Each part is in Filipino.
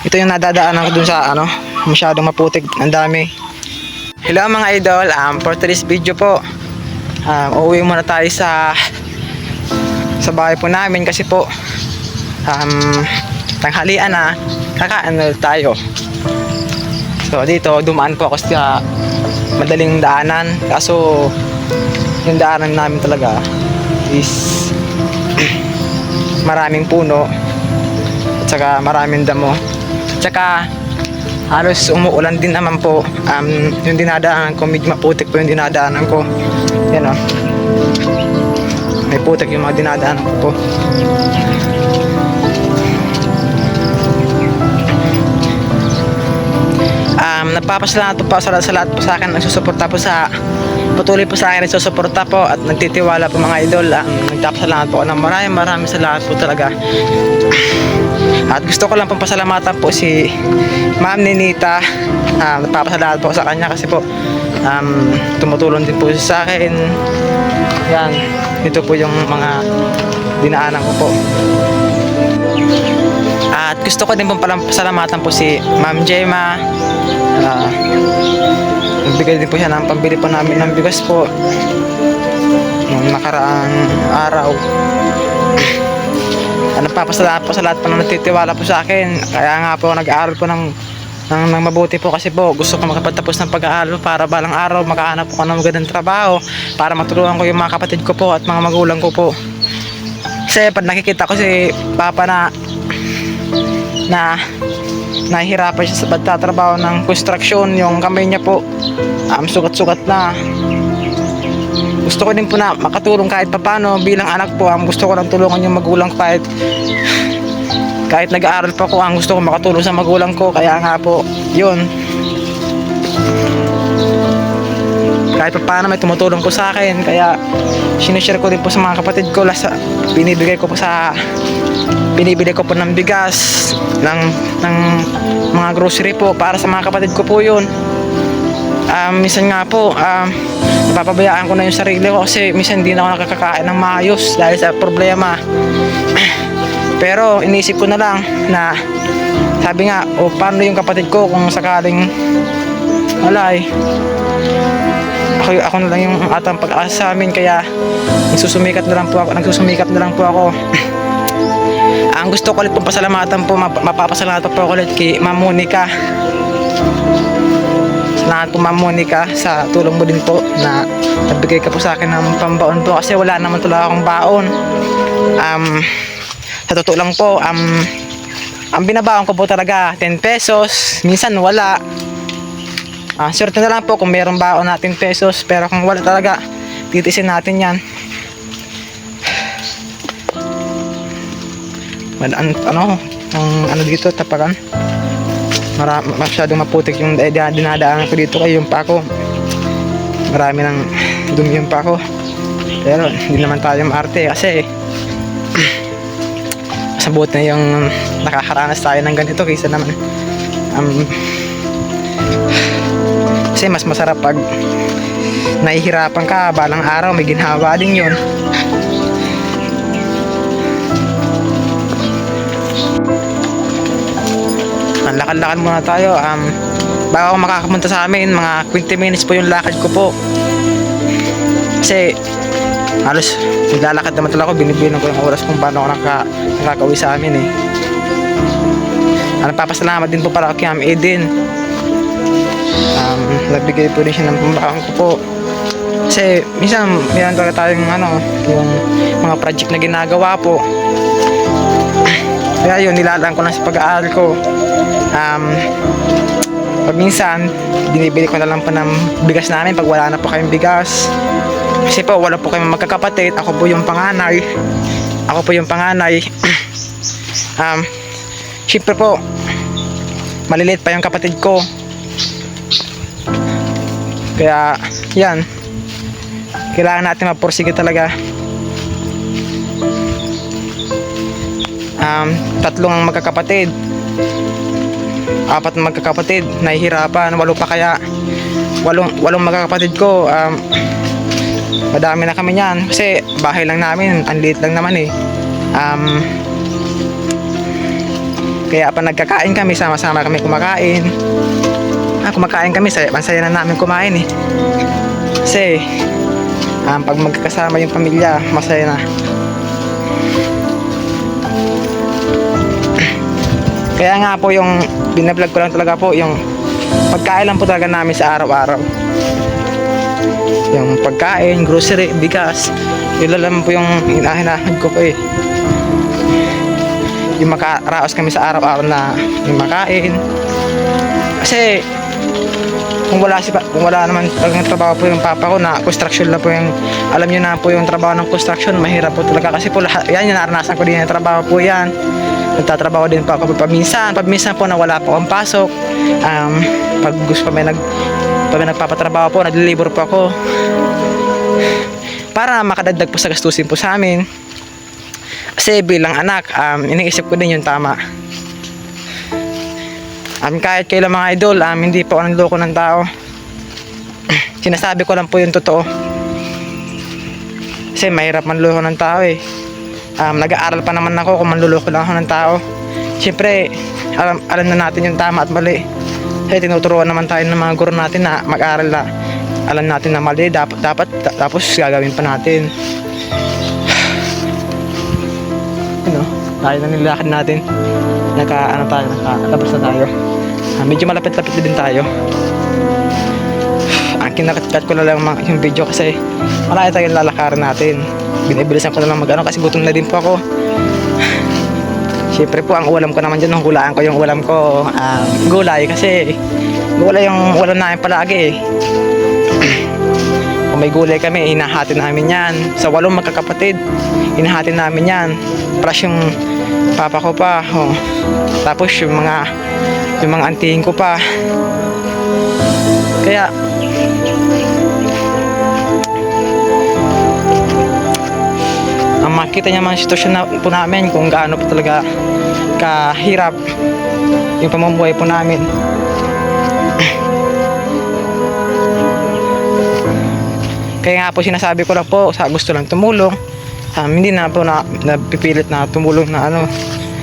Ito yung nadadaanan ko dun sa ano, masyadong maputik, ang dami. Hello mga idol, um, for today's video po, um, uuwi muna tayo sa sa bahay po namin kasi po um, tanghalian na kakain na tayo. So dito dumaan po ako sa madaling daanan kaso yung daanan namin talaga is maraming puno at saka maraming damo at saka halos umuulan din naman po. Um, yung dinadaanan ko medyo maputik po yung dinadaanan ko. Yan o may putik yung mga dinadaanan ko po. Um, nagpapasalamat po sa, sa lahat po sa akin nagsusuporta po sa patuloy po sa akin nagsusuporta po at nagtitiwala po mga idol. Um, nagpapasalamat po ako ng maraming maraming salamat po talaga at gusto ko lang pong pasalamatan po si Ma'am Ninita. Um, nagpapasalamat po sa kanya kasi po um, tumutulong din po sa akin. Yan ito po yung mga dinaanan ko po. At gusto ko din pong pasalamatan po si Ma'am Gemma. Ah, nagbigay din po siya ng pambili po namin ng bigas po. Nung nakaraang araw ano pa pasalamat po sa lahat po na nagtitiwala po sa akin. Kaya nga po nag-aaral po ng, ng, ng mabuti po kasi po gusto ko makapagtapos ng pag-aaral para balang araw makahanap po ako ng magandang trabaho para matulungan ko yung mga kapatid ko po at mga magulang ko po. Kasi pag nakikita ko si Papa na na nahihirapan siya sa pagtatrabaho ng construction yung kamay niya po um, sukat-sukat na gusto ko din po na makatulong kahit papano bilang anak po. Ang gusto ko lang tulungan yung magulang ko kahit kahit nag-aaral pa ko ang gusto ko makatulong sa magulang ko. Kaya nga po yun. Kahit pa paano may tumutulong po sa akin. Kaya sinishare ko din po sa mga kapatid ko. Lasa binibigay ko po sa binibili ko po ng bigas ng, ng mga grocery po. Para sa mga kapatid ko po yun um, minsan nga po um, napapabayaan ko na yung sarili ko kasi minsan hindi na ako nakakakain ng maayos dahil sa problema. Pero inisip ko na lang na sabi nga o paano yung kapatid ko kung sakaling wala eh. Ako, ako na lang yung atang pag-asa sa amin kaya nagsusumikat na lang po ako nagsusumikat na lang po ako. Ang gusto ko ulit pong pasalamatan po map- mapapasalamatan po ako ulit kay Ma'am Monica Salamat po Ma'am Monica sa tulong mo din po na nagbigay ka po sa akin ng pambaon po. Kasi wala naman talaga akong baon. Um, sa totoo lang po um, ang binabaon ko po talaga 10 pesos. Minsan wala. Ah, swerte na lang po kung mayroong baon natin pesos. Pero kung wala talaga titisin natin yan. Mal- an- ano? Ano dito tapakan Mara, masyadong maputik yung eh, din- dinadaanan ko dito. Kaya yung pako marami ng dumi yung pako pero hindi naman tayo maarte kasi sa buot na yung nakakaranas tayo ng ganito kaysa naman um, kasi mas masarap pag nahihirapan ka balang araw may ginhawa din yun ang lakad-lakad muna tayo. Um, bago ako makakapunta sa amin mga 20 minutes po yung lakad ko po. Kasi halos naglalakad naman talaga ako. Binibilang ko yung oras kung paano ako naka, nakakauwi sa amin eh. Ang papasalamat din po para kay Ma'am Eden um, nagbigay po rin siya ng pambakan ko po. Kasi minsan meron talaga tayong ano yung mga project na ginagawa po kaya yun nilalaan ko lang sa pag-aaral ko. Um, pag minsan binibili ko na lang po ng bigas namin pag wala na po kayong bigas. Kasi po wala po kayong magkakapatid. Ako po yung panganay. Ako po yung panganay. Um, syempre po maliliit pa yung kapatid ko. Kaya yan. Kailangan natin mapursige talaga um, tatlong magkakapatid. Apat na magkakapatid. Nahihirapan. Walo pa kaya. Walong, walong magkakapatid ko. Um, madami na kami niyan. Kasi bahay lang namin. Ang liit lang naman eh. Um, Kaya pa nagkakain kami, sama-sama kami kumakain. Ah, kumakain kami, saya, masaya na namin kumain eh. Kasi, um, pag magkakasama yung pamilya, masaya na. Kaya nga po yung binablog ko lang talaga po yung pagkain lang po talaga namin sa araw-araw. Yung pagkain, grocery, bigas, yun lang po yung hinahinahad ko po eh. Yung makaraos kami sa araw-araw na yung makain. Kasi kung wala si kung wala naman talagang trabaho po yung papa ko na construction lang po yung alam niyo na po yung trabaho ng construction mahirap po talaga kasi po lahat yan yung naranasan ko din yung trabaho po yan nagtatrabaho din po ako paminsan paminsan po na wala po akong pasok um, pag gusto pa may nag pag may nagpapatrabaho po naglilibor po ako para makadagdag po sa gastusin po sa amin kasi bilang anak um, iniisip ko din yung tama Um, kahit kailan mga idol, um, hindi po ako nanloko ng tao. Sinasabi ko lang po yung totoo. Kasi mahirap manloko ng tao eh. Um, nag-aaral pa naman ako kung manluloko lang ako ng tao. Siyempre, alam, alam na natin yung tama at mali. Kasi tinuturuan naman tayo ng mga guro natin na mag-aaral na alam natin na mali, dapat, dapat ta- tapos gagawin pa natin. Ano, tayo na nilakad natin. Naka, ano tayo, nakalabas na tayo. Ah, medyo malapit-lapit din tayo. Ang kinakat ko na lang yung video kasi malaki tayo lalakarin natin. Binibilisan ko na lang mag-ano kasi gutom na din po ako. Siyempre po, ang ulam ko naman dyan, nung hulaan ko yung ulam ko, ah, gulay kasi gulay yung ulam namin palagi eh. Kung may gulay kami, hinahati namin yan. Sa walong magkakapatid, hinahati namin yan. Plus yung papa ko pa. Oh. Tapos yung mga yung mga antihin ko pa. Kaya makita niya mga sitwasyon na po namin kung gaano po talaga kahirap yung pamumuhay po namin. Kaya nga po sinasabi ko lang po sa gusto lang tumulong. Um, hindi na po na napipilit na tumulong na ano.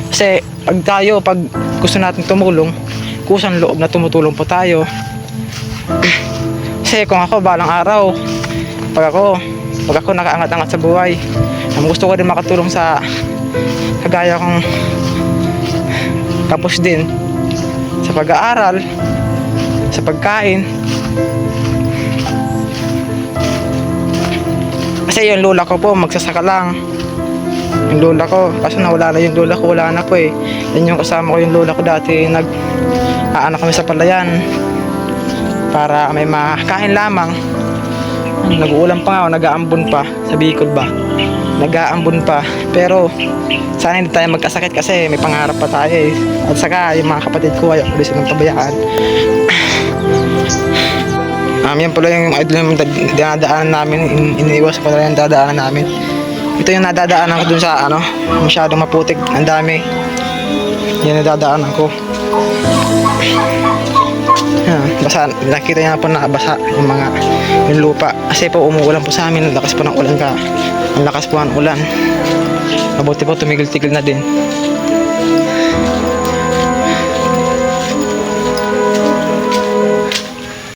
Kasi pag tayo, pag gusto natin tumulong, kusang loob na tumutulong po tayo. Kasi kung ako balang araw, pag ako, pag ako nakaangat-angat sa buhay, um, gusto ko din makatulong sa kagaya kong tapos din sa pag-aaral, sa pagkain, Kasi yung lola ko po, magsasaka lang. Yung lola ko, kaso nawala na yung lola ko, wala na po eh. Yan yung kasama ko yung lola ko dati, nag, aano kami sa palayan. Para may makain lamang. Nag-uulam pa nga ako, nag-aambon pa, sa Bicol ba. Nag-aambon pa. Pero, sana hindi tayo magkasakit kasi may pangarap pa tayo eh. At saka, yung mga kapatid ko, ayaw rin silang pabayaan. Um, yan pala yung idol yung dinadaanan namin, in, iniiwas ko na yung dadaanan namin. Ito yung nadadaanan ko dun sa ano, masyadong maputik, ang dami. Yan yung dadaanan ko. Yan, basa, nakita niya po na basa yung mga yung lupa. Kasi po umuulan po sa amin, ang lakas po ng ulan ka. Ang lakas po ng ulan. Mabuti po tumigil-tigil na din.